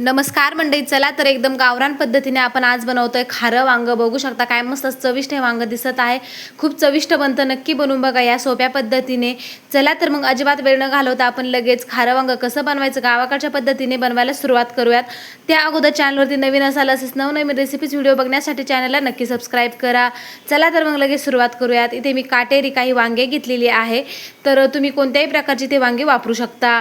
नमस्कार मंडळी चला तर एकदम गावरान पद्धतीने आपण आज बनवतोय खारं वांग. बघू शकता काय मस्त चविष्ट हे वांग दिसत आहे. खूप चविष्ट बनतं नक्की बनवून बघा या सोप्या पद्धतीने. चला तर मग अजिबात वेळ न घालवता आपण लगेच खारं वांग कसं बनवायचं गावाकडच्या पद्धतीने बनवायला सुरुवात करूयात. त्या अगोदर चॅनलवरती नवीन असाल असेच नवनवीन रेसिपीज व्हिडिओ बघण्यासाठी चॅनलला नक्की सबस्क्राईब करा. चला तर मग लगेच सुरुवात करूयात. इथे मी काटेरी काही वांगे घेतलेली आहे. तर तुम्ही कोणत्याही प्रकारची ते वांगे वापरू शकता.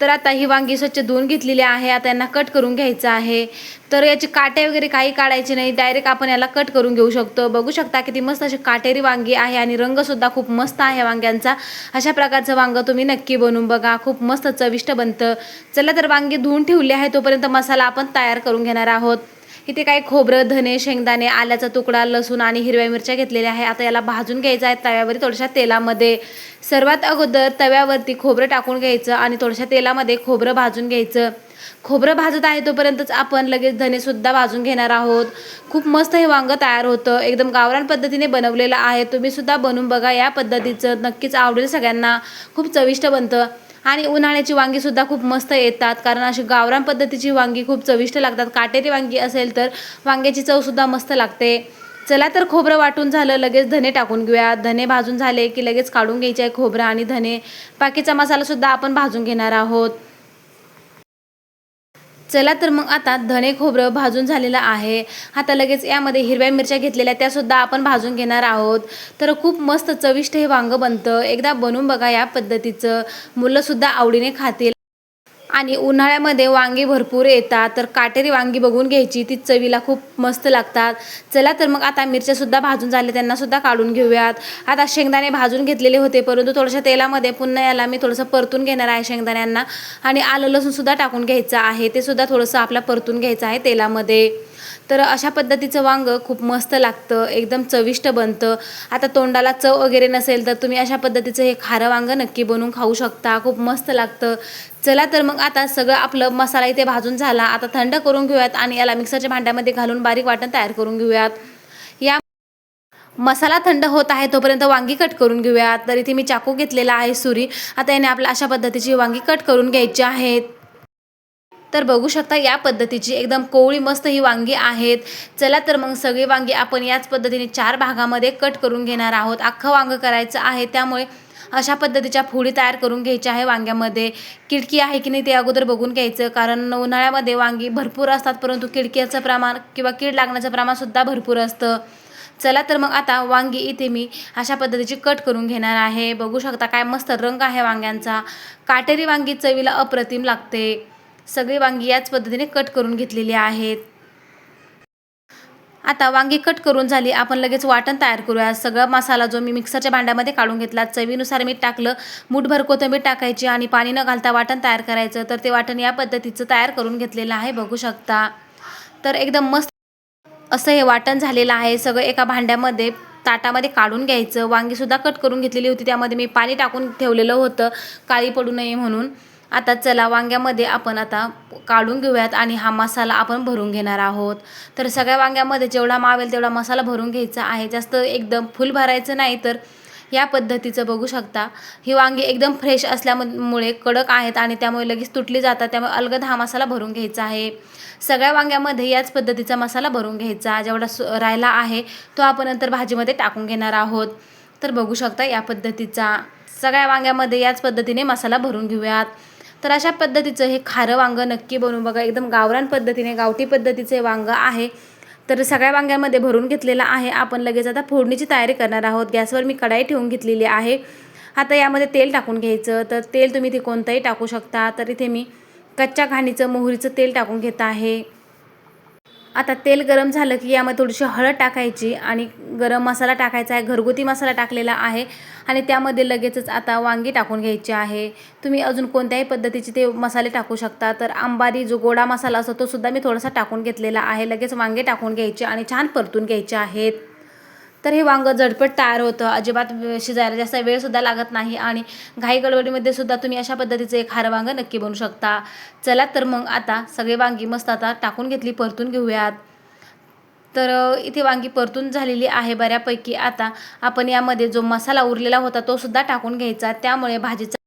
तर आता ही वांगी स्वच्छ धुवून घेतलेली आहे. आता यांना कट करून घ्यायचं आहे. तर याचे काटे वगैरे काही काढायचे नाही. डायरेक्ट आपण याला कट करून घेऊ शकतो. बघू शकता किती मस्त अशी काटेरी वांगी आहे आणि रंगसुद्धा खूप मस्त आहे वांग्यांचा. अशा प्रकारचं वांग तुम्ही नक्की बनवून बघा. खूप मस्त चविष्ट बनतं. चला तर वांगी धुवून ठेवली आहे. तोपर्यंत मसाला आपण तयार करून घेणार आहोत. इथे काही खोबरं धने शेंगदाणे आल्याचा तुकडा लसूण आणि हिरव्या मिरच्या घेतलेल्या आहे. आता याला भाजून घ्यायचं आहे तव्यावर थोड्याशा तेलामध्ये. सर्वात अगोदर तव्यावरती खोबरं टाकून घ्यायचं आणि थोड्याशा तेलामध्ये खोबरं भाजून घ्यायचं. खोबरं भाजत आहे तोपर्यंतच आपण लगेच धनेसुद्धा भाजून घेणार आहोत. खूप मस्त हे वांगं तयार होतं. एकदम गावरान पद्धतीने बनवलेलं आहे. तुम्हीसुद्धा बनवून बघा या पद्धतीचं. नक्कीच आवडेल सगळ्यांना. खूप चविष्ट बनतं. आणि उन्हाळ्याची वांगी सुद्धा खूप मस्त येतात. कारण अशी गावरान पद्धतीची वांगी खूप चविष्ट लागतात. काटेरी वांगी असेल तर वांग्याची चवसुद्धा मस्त लागते. चला तर खोबरं वाटून झालं लगेच धने टाकून घेऊया. धने भाजून झाले की लगेच काढून घ्यायचे आहे खोबरं आणि धने. बाकीचा मसालासुद्धा आपण भाजून घेणार आहोत. चला तर मग आता धणे खोबरं भाजून झालेलं आहे. आता लगेच यामध्ये हिरव्या मिरच्या घेतलेल्या त्यासुद्धा आपण भाजून घेणार आहोत. तर खूप मस्त चविष्ट हे वांगं बनतं. एकदा बनवून बघा या पद्धतीचं. मुलंसुद्धा आवडीने खातील. आणि उन्हाळ्यामध्ये वांगी भरपूर येतात तर काटेरी वांगी बघून घ्यायची. ती चवीला खूप मस्त लागतात. चला तर मग आता मिरच्यासुद्धा भाजून झाले त्यांनासुद्धा काढून घेऊयात. आता शेंगदाणे भाजून घेतलेले होते परंतु थोड्याशा तेलामध्ये पुन्हा याला मी थोडंसं परतून घेणार आहे शेंगदाण्यांना. आणि आलं लसूणसुद्धा टाकून घ्यायचं आहे ते सुद्धा थोडंसं आपला परतून घ्यायचं आहे तेलामध्ये. तर अशा पद्धतीचं वांग खूप मस्त लागतं एकदम चविष्ट बनतं. आता तोंडाला चव वगैरे नसेल तर तुम्ही अशा पद्धतीचं हे खारं वांग नक्की बनवून खाऊ शकता. खूप मस्त लागतं. चला तर मग आता सगळं आपलं मसाला इथे भाजून झाला. आता थंड करून घेऊयात आणि याला मिक्सरच्या भांड्यामध्ये घालून बारीक वाटण तयार करून घेऊयात. या मसाला थंड होत आहे तोपर्यंत वांगी कट करून घेऊयात. तर इथे मी चाकू घेतलेला आहे सुरी. आता याने आपल्या अशा पद्धतीची वांगी कट करून घ्यायची आहेत तर बघू शकता या पद्धतीची एकदम कोवळी मस्त ही वांगी आहेत. चला तर मग सगळी वांगी आपण याच पद्धतीने चार भागामध्ये कट करून घेणार आहोत. अख्खं वांगं करायचं आहे. त्यामुळे अशा पद्धतीच्या फोडी तयार करून घ्यायच्या आहे वांग्यामध्ये. किडकी आहे की नाही ते अगोदर बघून घ्यायचं. कारण उन्हाळ्यामध्ये वांगी भरपूर असतात परंतु किडकीचं प्रमाण किंवा कीड लागण्याचं प्रमाणसुद्धा भरपूर असतं. चला तर मग आता वांगी इथे मी अशा पद्धतीची कट करून घेणार आहे. बघू शकता काय मस्त रंग आहे वांग्यांचा. काटेरी वांगी चवीला अप्रतिम लागते. सगळी वांगी याच पद्धतीने कट करून घेतलेली आहेत. आता वांगी कट करून झाली. आपण लगेच वाटण तयार करूया. सगळा मसाला जो मी मिक्सरच्या भांड्यामध्ये काढून घेतला चवीनुसार मीठ टाकलं मुठभर कोथिंबीर टाकायची आणि पाणी न घालता वाटण तयार करायचं तर ते वाटण या पद्धतीचं तयार करून घेतलेलं आहे. बघू शकता. तर एकदम मस्त असं हे वाटण झालेलं आहे. सगळं एका भांड्यामध्ये ताटामध्ये काढून घ्यायचं. वांगीसुद्धा कट करून घेतलेली होती. त्यामध्ये मी पाणी टाकून ठेवलेलं होतं. काळी पडू नये म्हणून. आता चला वांग्यामध्ये आपण आता काढून घेऊयात आणि हा मसाला आपण भरून घेणार आहोत. तर सगळ्या वांग्यामध्ये जेवढा मावेल तेवढा मसाला भरून घ्यायचा आहे. जास्त एकदम फुल भरायचं नाही तर या पद्धतीचं बघू शकता. ही वांगी एकदम फ्रेश असल्यामुळे कडक आहेत आणि त्यामुळे लगेच तुटली जातात त्यामुळे अलगद हा मसाला भरून घ्यायचा आहे. सगळ्या वांग्यामध्ये याच पद्धतीचा मसाला भरून घ्यायचा. जेवढा राहिला आहे तो आपण नंतर भाजीमध्ये टाकून घेणार आहोत. तर बघू शकता या पद्धतीचा. सगळ्या वांग्यामध्ये याच पद्धतीने मसाला भरून घेऊयात. तर अशा पद्धतीचं हे खारं वांगं नक्की बनवून बघा. एकदम गावरान पद्धतीने गावठी पद्धतीचे वांगं आहे. तर सगळ्या वांग्यामध्ये भरून घेतलेलं आहे. आपण लगेच आता फोडणीची तयारी करणार आहोत. गॅसवर मी कढाई ठेवून घेतलेली आहे. आता यामध्ये तेल टाकून घ्यायचं. तर तेल तुम्ही ते कोणतंही टाकू शकता. तर इथे मी कच्च्या घाणीचं मोहरीचं तेल टाकून घेत आहे. आता तेल गरम झालं की यामध्ये थोडीशी हळद टाकायची आणि गरम मसाला टाकायचा आहे घरगुती मसाला टाकलेला आहे आणि त्यामध्ये लगेचच आता वांगी टाकून घ्यायची आहे. तुम्ही अजून कोणत्याही पद्धतीचे ते मसाले टाकू शकता. तर आंबारी जो गोडा मसाला असतो तो सुद्धा मी थोडासा टाकून घेतलेला आहे. लगेच वांगे टाकून घ्यायचे आणि छान परतून घ्यायचे आहेत. तर हे वांगं झटपट तयार होतं. अजिबात शिजायला जास्त वेळसुद्धा लागत नाही आणि घाई गडबडीमध्ये सुद्धा तुम्ही अशा पद्धतीचं एक खारं वांगं नक्की बनवू शकता. चला तर मग आता सगळे वांगी मस्त आता टाकून घेतली परतून घेऊयात. तर इथे वांगी परतून झालेली आहे बऱ्यापैकी. आता आपण यामध्ये जो मसाला उरलेला होता तो सुद्धा टाकून घ्यायचा. त्यामुळे भाजीचा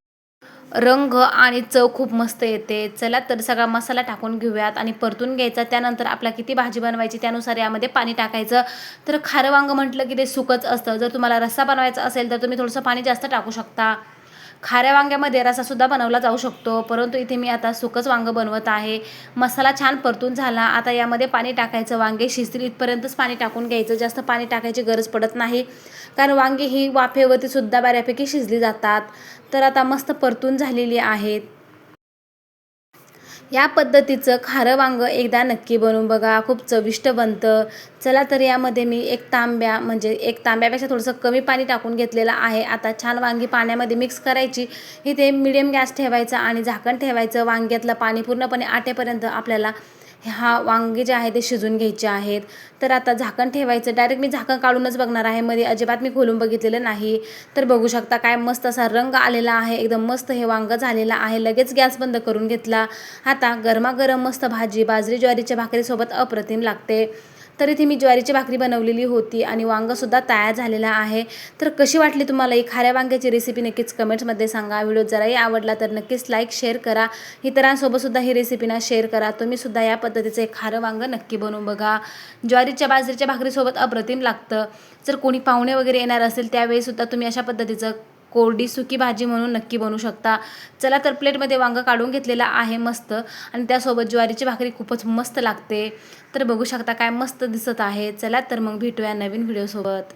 रंग आणि चव खूप मस्त येते. चला तर सगळा मसाला टाकून घेऊयात आणि परतून घ्यायचा. त्यानंतर आपला किती भाजी बनवायची त्यानुसार यामध्ये पाणी टाकायचं. तर खारं वांग म्हटलं की ते सुकच असतं. जर तुम्हाला रस्सा बनवायचा असेल तर तुम्ही थोडंसं पाणी जास्त टाकू शकता. खाऱ्या वांग्यामध्ये रसासुद्धा बनवला जाऊ शकतो. परंतु इथे मी आता सुकच वांगं बनवत आहे. मसाला छान परतून झाला. आता यामध्ये पाणी टाकायचं. वांगे शिजतील इथपर्यंतच पाणी टाकून घ्यायचं. जास्त पाणी टाकायची गरज पडत नाही. कारण वांगी ही वाफेवरती सुद्धा बऱ्यापैकी शिजली जातात. तर आता मस्त परतून झालेली आहेत. या पद्धतीचं खारं वांगं एकदा नक्की बनवून बघा. खूप चविष्ट बनतं. चला तर यामध्ये मी एक तांब्या म्हणजे एक तांब्यापेक्षा थोडंसं कमी पाणी टाकून घेतलेलं आहे. आता छान वांगी पाण्यामध्ये मिक्स करायची. इथे मिडियम गॅस ठेवायचा आणि झाकण ठेवायचं. वांग्यातलं पाणी पूर्णपणे आटेपर्यंत आपल्याला हा वांगे जे आहे ते शिजून घ्यायचे आहेत. तर आता झाकण ठेवायचं. डायरेक्ट मी झाकण काढूनच बघणार आहे. मध्ये अजिबात मी खोलून बघितलेलं नाही. तर बघू शकता काय मस्त असा रंग आलेला आहे. एकदम मस्त हे वांग झालेलं आहे. लगेच गॅस बंद करून घेतला. आता गरमागरम मस्त भाजी बाजरी ज्वारीच्या भाकरीसोबत अप्रतिम लागते. तर इथे मी ज्वारीची भाकरी बनवलेली होती आणि वांगंसुद्धा तयार झालेला आहे. तर कशी वाटली तुम्हाला ही खाऱ्या वांग्याची रेसिपी नक्कीच कमेंट्समध्ये सांगा. व्हिडिओ जराही आवडला तर नक्कीच लाईक शेअर करा. इतरांसोबतसुद्धा ही रेसिपी ना शेअर करा. तुम्हीसुद्धा या पद्धतीचं एक खारं वांगं नक्की बनवून बघा. ज्वारीच्या बाजरीच्या भाकरीसोबत अप्रतिम लागतं. जर कोणी पाहुणे वगैरे येणार असेल त्यावेळीसुद्धा तुम्ही अशा पद्धतीचं कोरडी सुकी भाजी म्हणून नक्की बनवू शकता. चला तर प्लेटमध्ये वांगं काढून घेतलेलं आहे मस्त. आणि त्यासोबत ज्वारीची भाकरी खूपच मस्त लागते. तर बघू शकता काय मस्त दिसत आहे. चला तर मग भेटूया नवीन व्हिडिओसोबत